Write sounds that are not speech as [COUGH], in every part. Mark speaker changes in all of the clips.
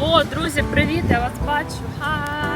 Speaker 1: О, друзі, привіт! Я вас бачу. Хай!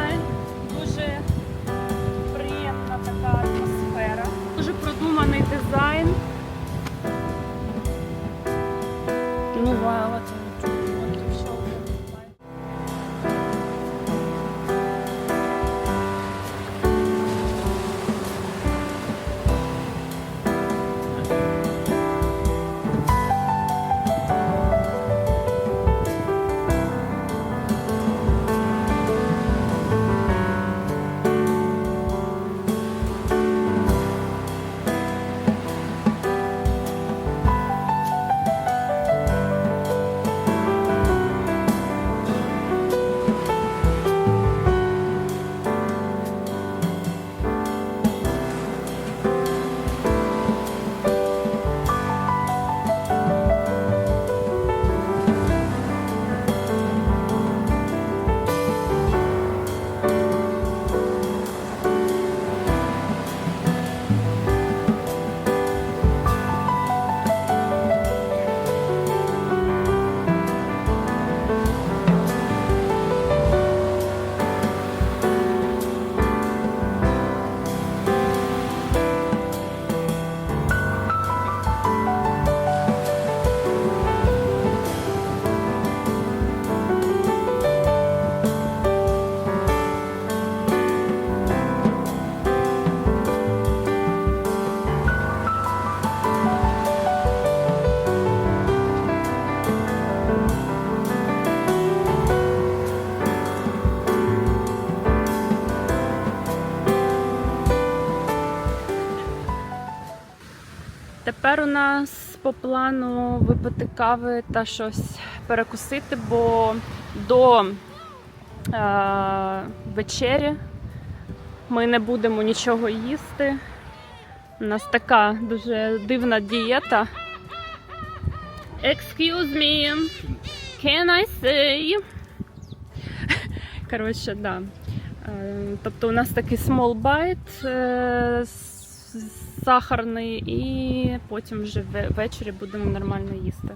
Speaker 1: Тепер у нас по плану випити кави та щось перекусити, бо до е, вечері ми не будемо нічого їсти. У нас така дуже дивна дієта. Excuse me, can I say? Коротше, да. Е, Тобто у нас такий small bite е, сахарний, і потім вже ввечері будемо нормально їсти.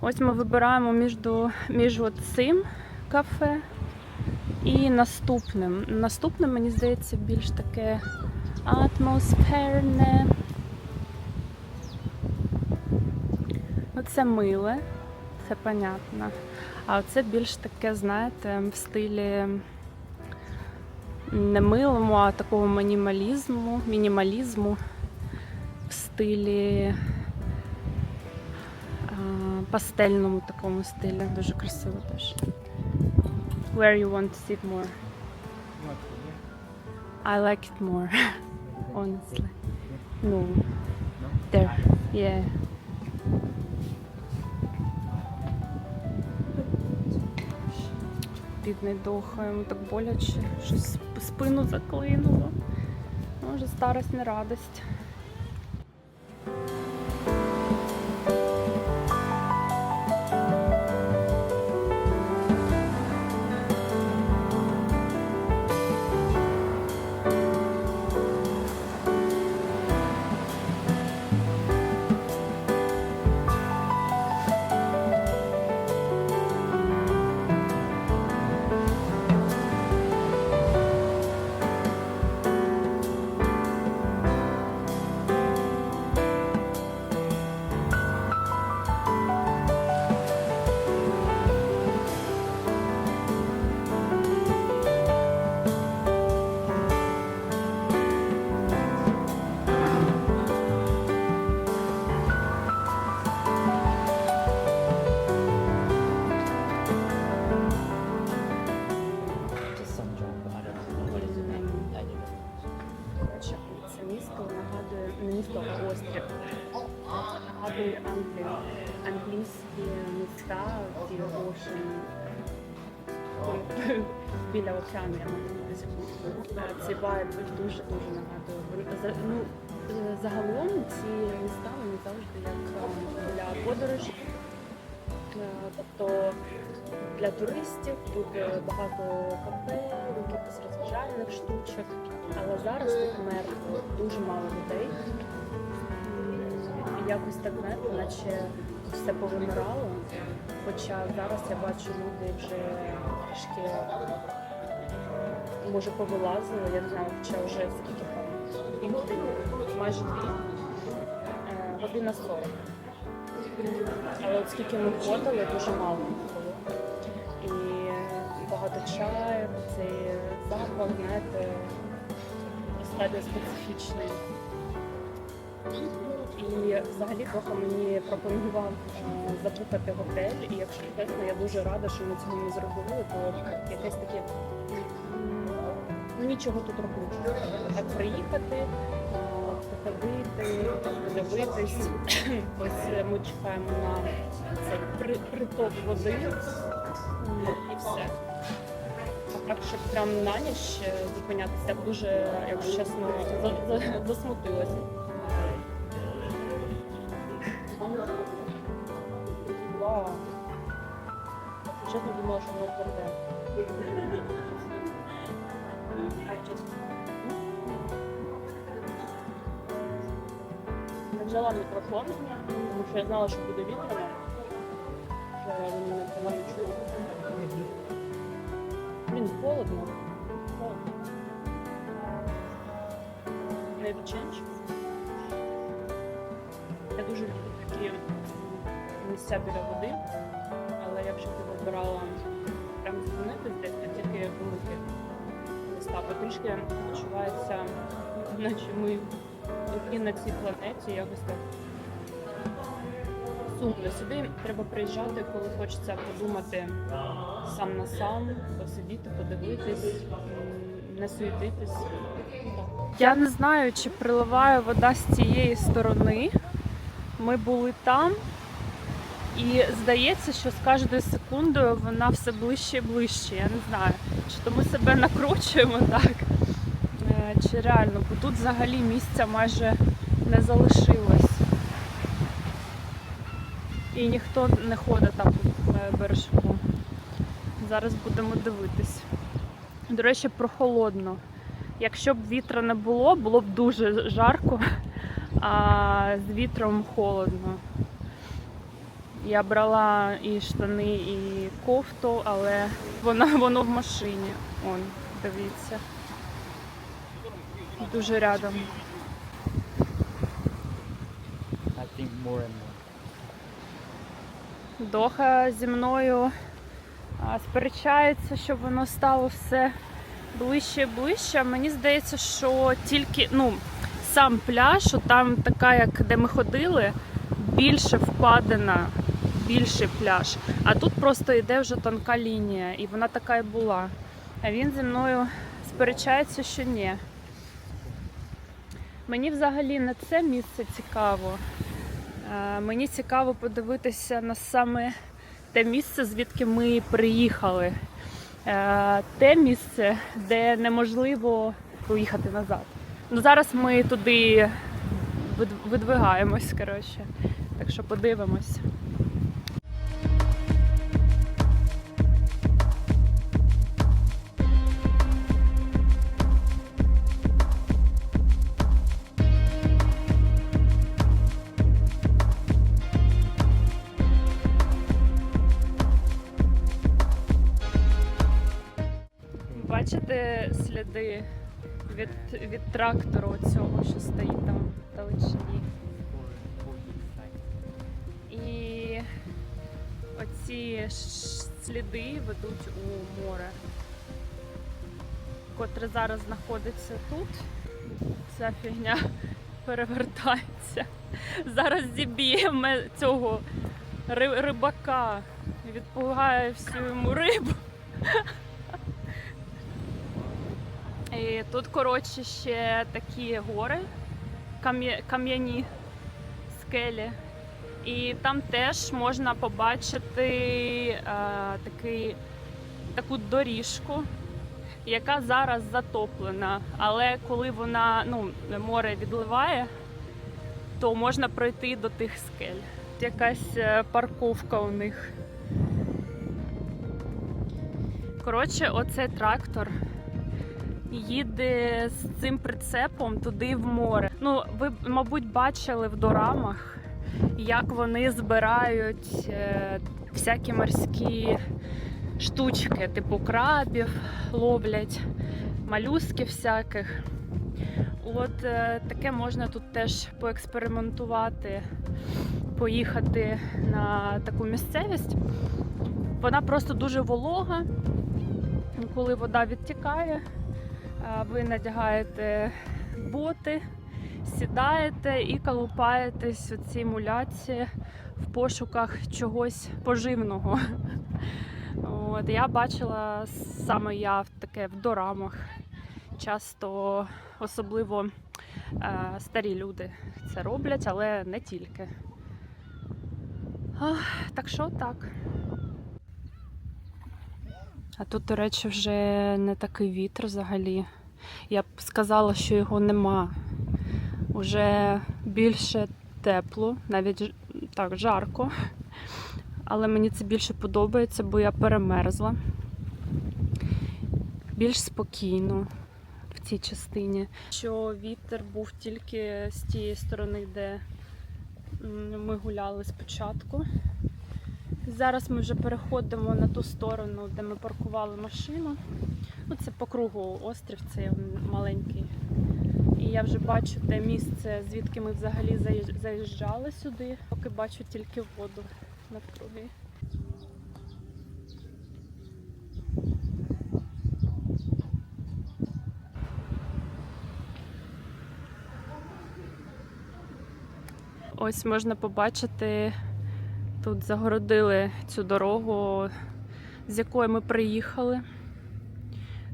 Speaker 1: Ось ми вибираємо між, між цим кафе і наступним. Наступне, мені здається, більш таке атмосферне. Оце миле, це понятно. А оце більш таке, знаєте, в стилі не милому, а такого мінімалізму, мінімалізму в стилі пастельному такому стилі. Дуже красиво теж. Where you want to sit more? I like it more, [LAUGHS] honestly. No. There. Yeah. Бідний дохає, так боляче, щось спину заклинуло. Може, старость не радость. Біля я маю на увазі. Ці вайб дуже-дуже нагадує. Ну, е, загалом ці міста вони завжди як е, для подорожі. Е, Тобто для туристів тут е, багато кафе, якихось розважальних штучок. Але зараз тут мертво, дуже мало людей. Якось так знаєте, наче
Speaker 2: все повимирало. Хоча зараз я бачу, люди вже трішки може повилазили, я не знаю, хоча вже скільки там дві години, майже дві, Е, година сорок. Але от скільки ми ходили, дуже мало було. І багато чаю, цей запах, знаєте, достатньо специфічний. І взагалі трохи мені пропонував е, забухати готель. І якщо чесно, я дуже рада, що ми цього не зробили, бо якесь таке нічого тут робити. Так приїхати, е, походити, подивитись. [CLEARS THROAT] Ось ми чекаємо на цей при- приток води і все. А так, щоб прям на ніч е, зупинятися, дуже, якщо чесно, за- за- засмутилася. Взяла мікрофон, тому що я знала, що буде вітряно. Що мене погано чує. Блін, холодно. Холодно. Maybe change. Я дуже люблю такі місця біля води, але якщо ти вибирала прям зупинитись десь, тільки великі міста, бо трішки відчувається, наче ми одні на цій планеті, якось так сумно. Сюди треба приїжджати, коли хочеться подумати сам на сам, посидіти, подивитись, не суетитись.
Speaker 1: Я не знаю, чи приливає вода з цієї сторони. Ми були там, і здається, що з кожною секундою вона все ближче і ближче. Я не знаю, чи то ми себе накручуємо так, чи реально, бо тут взагалі місця майже не залишилось. І ніхто не ходить там по е, бережку. Зараз будемо дивитись. До речі, прохолодно. Якщо б вітра не було, було б дуже жарко, а з вітром холодно. Я брала і штани, і кофту, але воно, воно в машині. Он, дивіться. Дуже рядом.
Speaker 3: I think more and more.
Speaker 1: Доха зі мною сперечається, щоб воно стало все ближче і ближче. Мені здається, що тільки ну, сам пляж, там така, як де ми ходили, більше впадена, більший пляж. А тут просто йде вже тонка лінія, і вона така і була. А він зі мною сперечається, що ні. Мені взагалі не це місце цікаво. Е, Мені цікаво подивитися на саме те місце, звідки ми приїхали. Е, Те місце, де неможливо поїхати назад. Ну, зараз ми туди видвигаємось, коротше. Так що подивимось. Сліди від, від трактору цього, що стоїть там в далечині. І оці сліди ведуть у море, котре зараз знаходиться тут. Ця фігня [LAUGHS] перевертається. Зараз зіб'є ме- цього ри- рибака, відпугає всю йому рибу. [LAUGHS] І тут, коротше, ще такі гори, кам'яні скелі. І там теж можна побачити е, такий, таку доріжку, яка зараз затоплена. Але коли вона, ну, море відливає, то можна пройти до тих скель. Якась е, парковка у них. Коротше, оцей трактор їде з цим прицепом туди в море. Ну, ви, мабуть, бачили в дорамах, як вони збирають е, всякі морські штучки, типу крабів, ловлять, малюсків всяких. От е, таке можна тут теж поекспериментувати, поїхати на таку місцевість. Вона просто дуже волога. Коли вода відтікає, ви надягаєте боти, сідаєте і колупаєтесь у цій муляці в пошуках чогось поживного. От, я бачила саме я таке в дорамах. Часто, особливо е, старі люди це роблять, але не тільки. Ах, так що так. А тут, до речі, вже не такий вітер взагалі. Я б сказала, що його нема. Уже більше тепло, навіть так жарко. Але мені це більше подобається, бо я перемерзла. Більш спокійно в цій частині. Що вітер був тільки з тієї сторони, де ми гуляли спочатку. Зараз ми вже переходимо на ту сторону, де ми паркували машину. Ну, це по кругу острів, цей маленький. І я вже бачу те місце, звідки ми взагалі заїж- заїжджали сюди, поки бачу тільки воду навкруги. Ось можна побачити, тут загородили цю дорогу, з якої ми приїхали.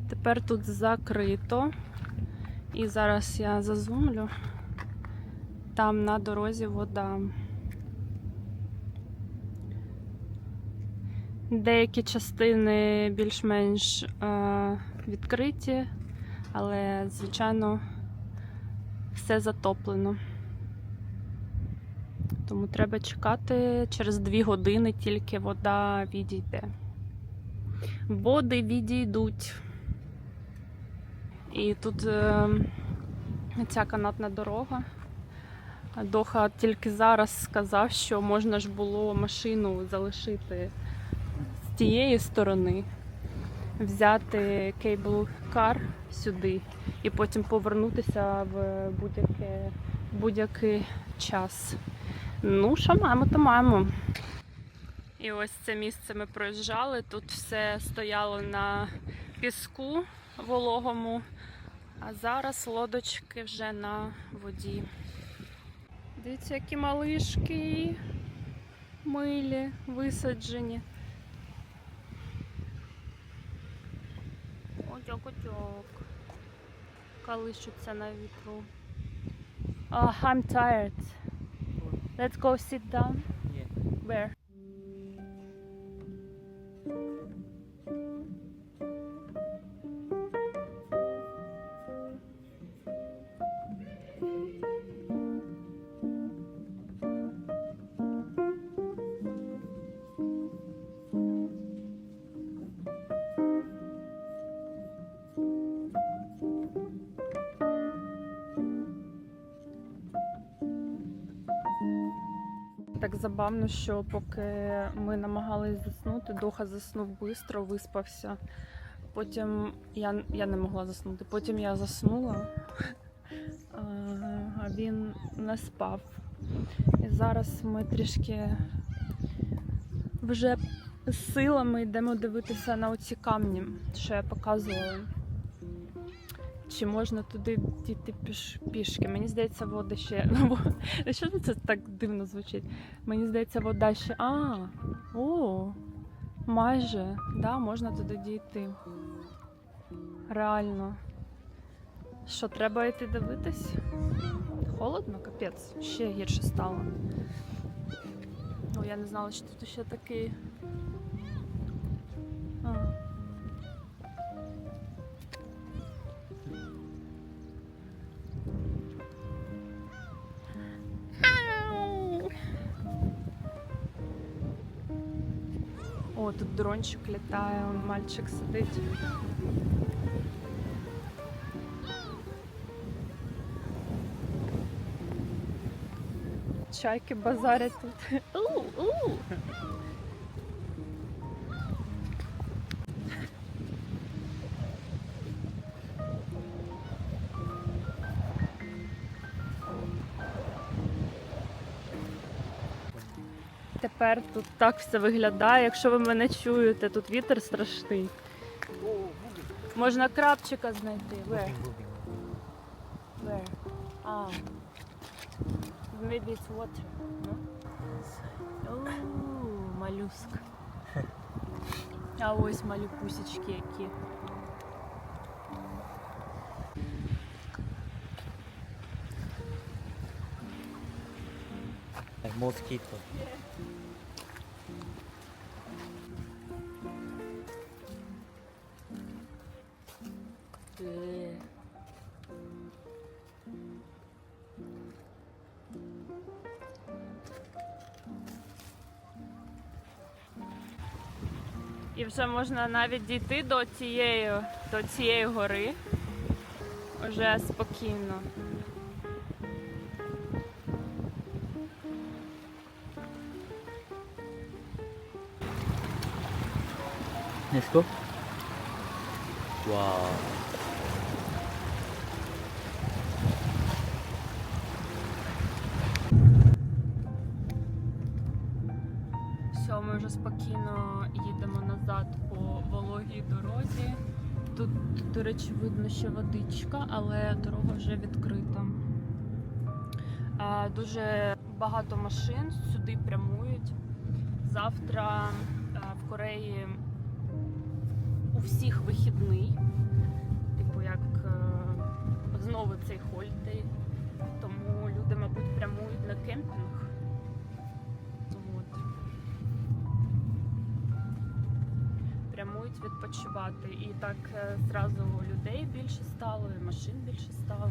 Speaker 1: Тепер тут закрито. І зараз я зазумлю. Там на дорозі вода. Деякі частини більш-менш е, відкриті, але, звичайно, все затоплено. Тому треба чекати через дві години тільки вода відійде. Води відійдуть. І тут е, ця канатна дорога. Доха тільки зараз сказав, що можна ж було машину залишити з тієї сторони, взяти кейбл-кар сюди і потім повернутися в будь-який час. Ну, що маємо, то маємо. І ось це місце ми проїжджали. Тут все стояло на піску вологому, а зараз лодочки вже на воді. Дивіться, які малишки милі, висаджені. Отяк-отяк. Калишуться на вітру. Oh, I'm tired. Let's go sit down.
Speaker 3: Yeah.
Speaker 1: Where? Забавно, що поки ми намагались заснути, Доха заснув швидко, виспався. Потім я, я не могла заснути. Потім я заснула, а він не спав. І зараз ми трішки вже силами йдемо дивитися на оці камні, що я показувала. Чи можна туди дійти піш, пішки? Мені здається, вода ще. [LAUGHS] Ну, що це так дивно звучить? Мені здається, вода ще. А, о, майже. Да, можна туди дійти. Реально. Що, треба йти дивитись? Холодно, капець, ще гірше стало. О, я не знала, що тут ще такий. А. О, тут дрончик літає, он мальчик сидить. чайки базарять тут. Тепер тут так все виглядає. Якщо ви мене чуєте, тут вітер страшний. Можна крабчика знайти. Where? Where? Ah. Maybe it's water. No? Ooh, молюск. А ось малі пусічки які.
Speaker 3: Mosquito.
Speaker 1: Вже можна навіть дійти до цієї, до цієї гори. Уже спокійно.
Speaker 3: Let's go. Wow.
Speaker 1: До що водичка, але дорога вже відкрита. Дуже багато машин сюди прямують. Завтра в Кореї у всіх вихідний. Типу, як е, знову цей хольдей. Прямують відпочивати. І так е, зразу людей більше стало, і машин більше стало.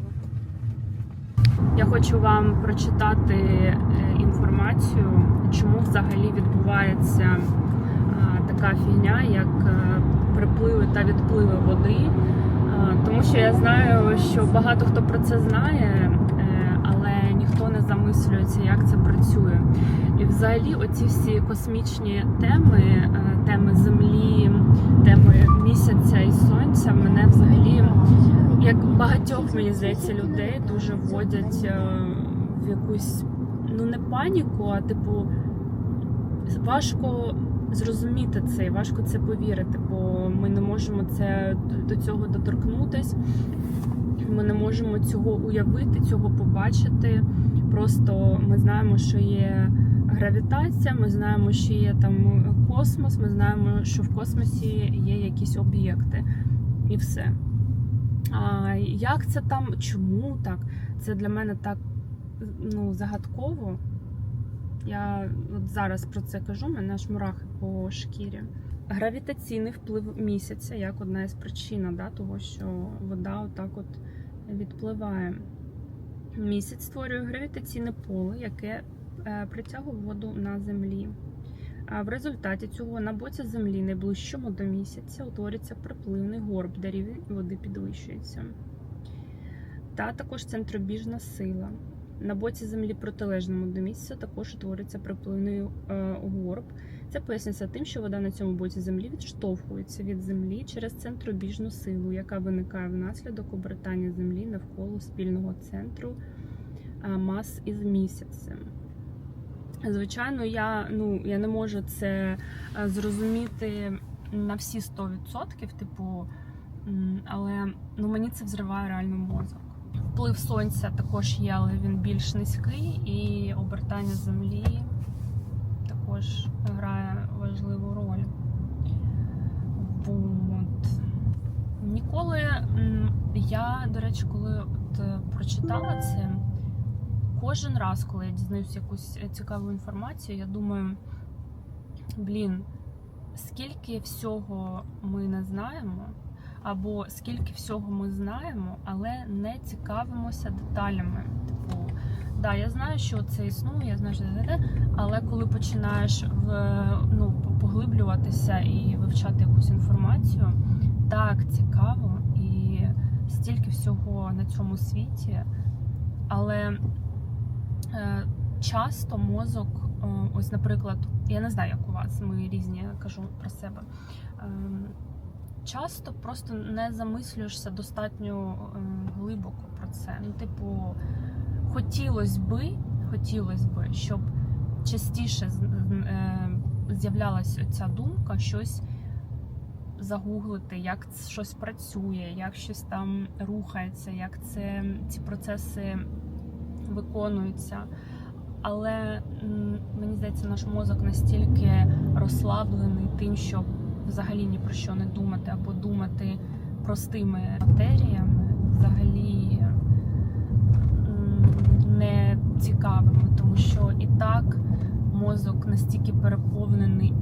Speaker 1: Я хочу вам прочитати е, інформацію, чому взагалі відбувається е, така фігня, як припливи та відпливи води. Тому що я знаю, що багато хто про це знає, але ніхто не замислюється, як це працює. І взагалі, оці всі космічні теми, теми землі, теми місяця і сонця, мене взагалі, як багатьох мені здається, людей дуже вводять е, в якусь ну не паніку, а типу важко зрозуміти це, і важко це повірити, бо ми не можемо це до цього доторкнутись. Ми не можемо цього уявити, цього побачити. Просто ми знаємо, що є гравітація, ми знаємо, що є там космос, ми знаємо, що в космосі є якісь об'єкти, і все. А як це там, чому так? Це для мене так ну, загадково. Я от зараз про це кажу, мене аж мурахи по шкірі. Гравітаційний вплив місяця як одна із причин да, того, що вода отак от відпливає. Місяць створює гравітаційне поле, яке е, притягує воду на землі. В результаті цього на боці землі, найближчому до місяця, утворюється припливний горб, де рівень води підвищується. Та також центробіжна сила. На боці землі, протилежному до місяця, також утворюється припливний е, горб. Це пояснюється тим, що вода на цьому боці землі відштовхується від землі через центробіжну силу, яка виникає внаслідок обертання землі навколо спільного центру а, мас із місяцем. Звичайно, я, ну, я не можу це е, зрозуміти на всі 100%, типу, але ну, мені це взриває реально мозок. Вплив сонця також є, але він більш низький, і обертання землі також грає важливу роль. Вот. Ніколи я, до речі, коли от прочитала це, кожен раз, коли я дізнаюся якусь е, цікаву інформацію, я думаю, блін, скільки всього ми не знаємо, або скільки всього ми знаємо, але не цікавимося деталями. Типу, да, я знаю, що це існує, я знаю, що це, але коли починаєш в, ну, поглиблюватися і вивчати якусь інформацію, так цікаво і стільки всього на цьому світі, але часто мозок, е, ось, наприклад, я не знаю, як у вас, ми різні я кажу про себе. Ем, Часто просто не замислюєшся достатньо е, глибоко про це. Ну, типу, хотілося би, хотілося би, щоб частіше е, з'являлася ця думка, щось загуглити, як щось працює, як щось там рухається, як це ці процеси виконуються. Але мені здається, наш мозок настільки розслаблений тим, щоб взагалі ні про що не думати або думати простими матеріями, взагалі не цікавими, тому що і так мозок настільки переповнений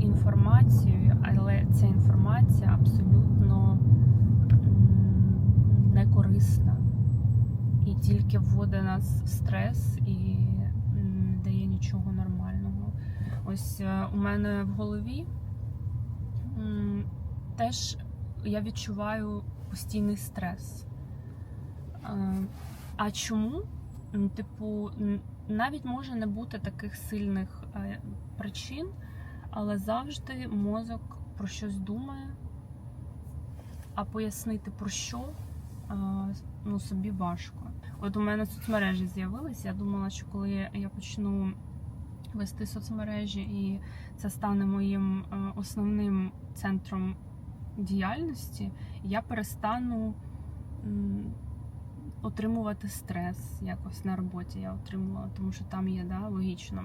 Speaker 1: інформацією, але ця інформація абсолютно не корисна тільки вводить нас в стрес і не дає нічого нормального. Ось е, у мене в голові теж я відчуваю постійний стрес. Е, А чому? Типу, навіть може не бути таких сильних е, причин, але завжди мозок про щось думає, а пояснити про що ну, собі важко. От у мене соцмережі з'явилися. Я думала, що коли я почну вести соцмережі, і це стане моїм е, основним центром діяльності, я перестану отримувати стрес якось на роботі. Я отримувала, тому що там є да, логічно.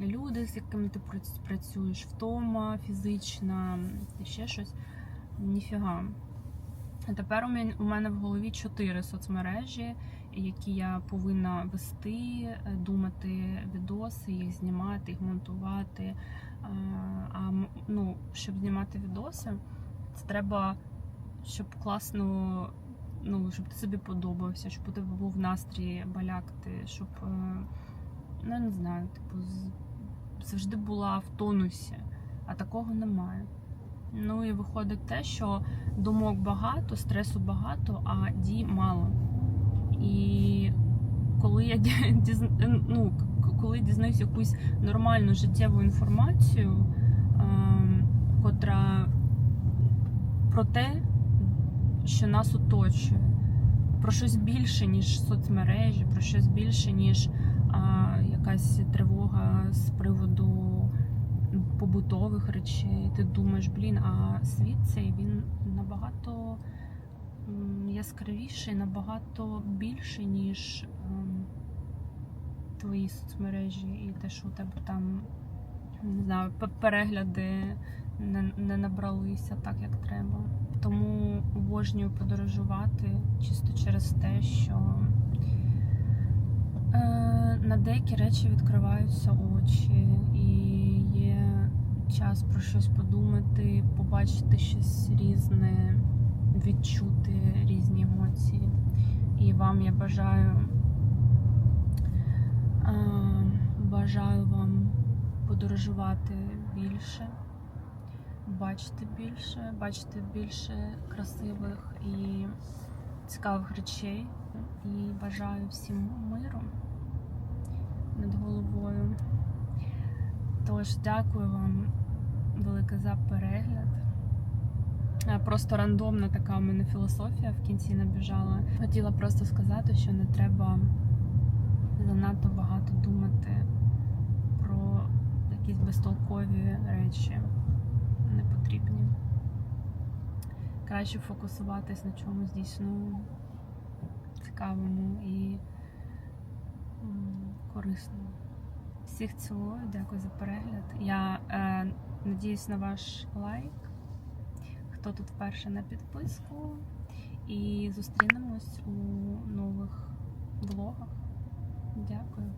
Speaker 1: Люди, з якими ти працюєш, втома фізична, ще щось. Ніфіга. Тепер у мен- у мене в голові чотири соцмережі, які я повинна вести, е, думати відоси, їх знімати, їх монтувати. А, А ну, щоб знімати відоси, це треба, щоб класно, ну, щоб ти собі подобався, щоб у тебе був настрій балякти, щоб, е, ну, не знаю, типу, завжди була в тонусі, а такого немає. Ну і виходить те, що думок багато, стресу багато, а дій мало. І коли я [LAUGHS] ну, коли дізнаюсь якусь нормальну життєву інформацію, ем, котра про те, що нас оточує, про щось більше, ніж соцмережі, про щось більше, ніж а, якась тривога з приводу побутових речей. Ти думаєш, блін, а світ цей він набагато яскравіший, набагато більший, ніж ем, твої соцмережі і те, що у тебе там не знаю, перегляди не, не набралися так, як треба. Тому обожнюю подорожувати чисто через те, що е, на деякі речі відкриваються очі, і час про щось подумати, побачити щось різне, відчути різні емоції. І вам я бажаю, е, бажаю вам подорожувати більше, бачити більше, бачити більше красивих і цікавих речей. І бажаю всім Тож дякую вам велике за перегляд. Е, Просто рандомна така у мене філософія в кінці набіжала. Хотіла просто сказати, що не треба занадто багато думати про якісь безтолкові речі непотрібні. Краще фокусуватись на чомусь дійсно цікавому і корисному. Всіх цілую, дякую за перегляд. Я е, надіюсь на ваш лайк. Хто тут вперше на підписку. І зустрінемось у нових влогах. Дякую.